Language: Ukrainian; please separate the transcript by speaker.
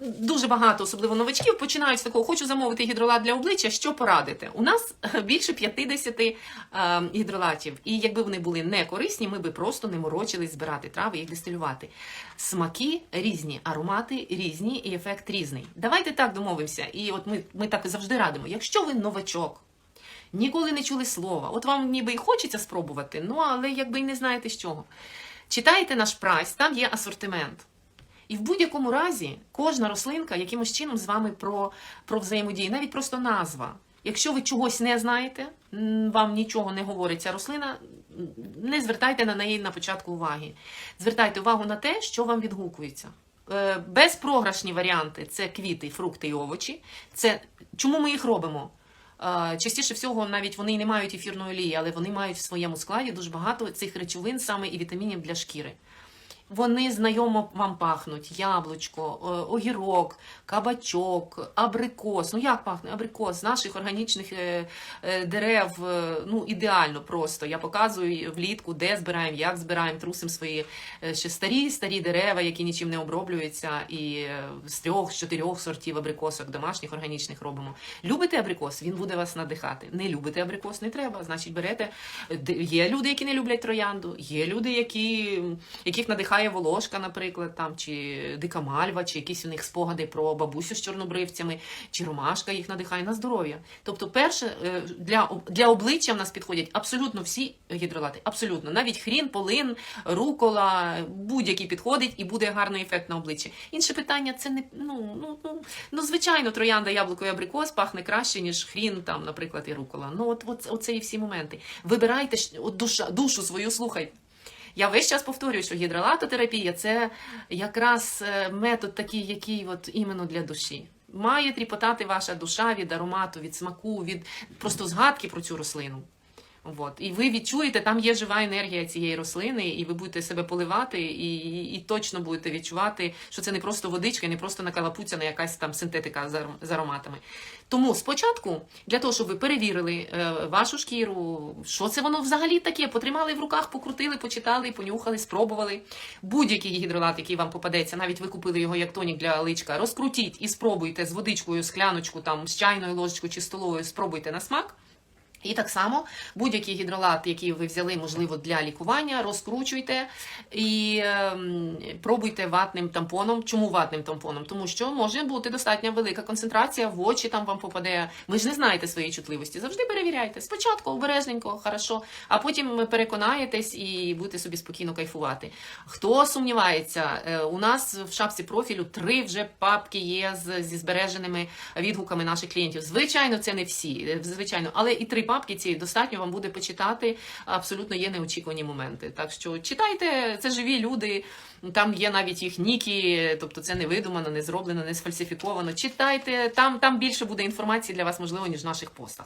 Speaker 1: дуже багато, особливо новачків, починають з такого, хочу замовити гідролат для обличчя, що порадити? У нас більше 50 е, гідролатів, і якби вони були не корисні, ми би просто не морочились збирати трави їх дистилювати. Смаки різні, аромати різні і ефект різний. Давайте так домовимося. І от ми, ми так завжди радимо. Якщо ви новачок, ніколи не чули слова, от вам ніби і хочеться спробувати, ну але якби й не знаєте з чого. Читайте наш прайс, там є асортимент. І в будь-якому разі кожна рослинка якимось чином з вами про, про взаємодію, навіть просто назва. Якщо ви чогось не знаєте, вам нічого не говорить ця рослина, не звертайте на неї на початку уваги. Звертайте увагу на те, що вам відгукується. Е, Безпрограшні варіанти це квіти, фрукти і овочі. Це чому ми їх робимо? Е, Частіше всього, навіть вони не мають ефірної олії, але вони мають в своєму складі дуже багато цих речовин, саме і вітамінів для шкіри. Вони знайомо вам пахнуть: яблучко, е, огірок, кабачок, абрикос. Ну як пахне абрикос з наших органічних е, е, дерев. Ну ідеально просто. Я показую влітку, де збираємо, як збираємо, трусимо свої ще старі старі дерева, які нічим не оброблюються, і з трьох, з чотирьох сортів абрикосок домашніх органічних робимо. Любите абрикос? Він буде вас надихати. Не любите абрикос, не треба. Значить, берете. Є люди, які не люблять троянду, є люди, які, яких надихає волошка, наприклад, там, чи дика мальва, чи якісь у них спогади про бабусю з чорнобривцями, чи ромашка їх надихає на здоров'я. Тобто, перше, е, для, для обличчя в нас підходять абсолютно всі гідролати. Абсолютно. Навіть хрін, полин, рукола, будь-який підходить і буде гарний ефект на обличчі. Інше питання це не ну, ну, ну, ну звичайно, троянда, яблуко і абрикос пахне краще, ніж хрін, там, наприклад, і рукола. Ну, от, от оце і всі моменти. Вибирайте от душа, душу свою слухайте. Я весь час повторюю, що гідролатотерапія це якраз е, метод такий, який от іменно для душі. Має тріпотати ваша душа від аромату, від смаку, від просто згадки про цю рослину. От. І ви відчуєте, там є жива енергія цієї рослини, і ви будете себе поливати, і, і, і точно будете відчувати, що це не просто водичка, не просто накалапуцяна якась там синтетика з аром- з ароматами. Тому спочатку, для того, щоб ви перевірили е, вашу шкіру, що це воно взагалі таке, потримали в руках, покрутили, почитали, понюхали, спробували. Будь-який гідролат, який вам попадеться, навіть ви купили його як тонік для личка, розкрутіть і спробуйте з водичкою, скляночку, там, з чайною ложечкою чи столовою, спробуйте на смак. І так само будь-який гідролат, який ви взяли, можливо, для лікування, розкручуйте і ем, пробуйте ватним тампоном. Чому ватним тампоном? Тому що може бути достатньо велика концентрація, в очі там вам попаде. Ви ж не знаєте своєї чутливості. Завжди перевіряйте. Спочатку обережненько, хорошо, а потім переконаєтесь і будете собі спокійно кайфувати. Хто сумнівається, е, у нас в шапці профілю три вже папки є зі збереженими відгуками наших клієнтів. Звичайно, це не всі, е, звичайно, але і три папки ці достатньо вам буде почитати. Абсолютно є неочікувані моменти. Так що читайте, це живі люди. Там є навіть їх ніки, тобто це не видумано, не зроблено, не сфальсифіковано. Читайте, там, там більше буде інформації для вас, можливо, ніж в наших постах.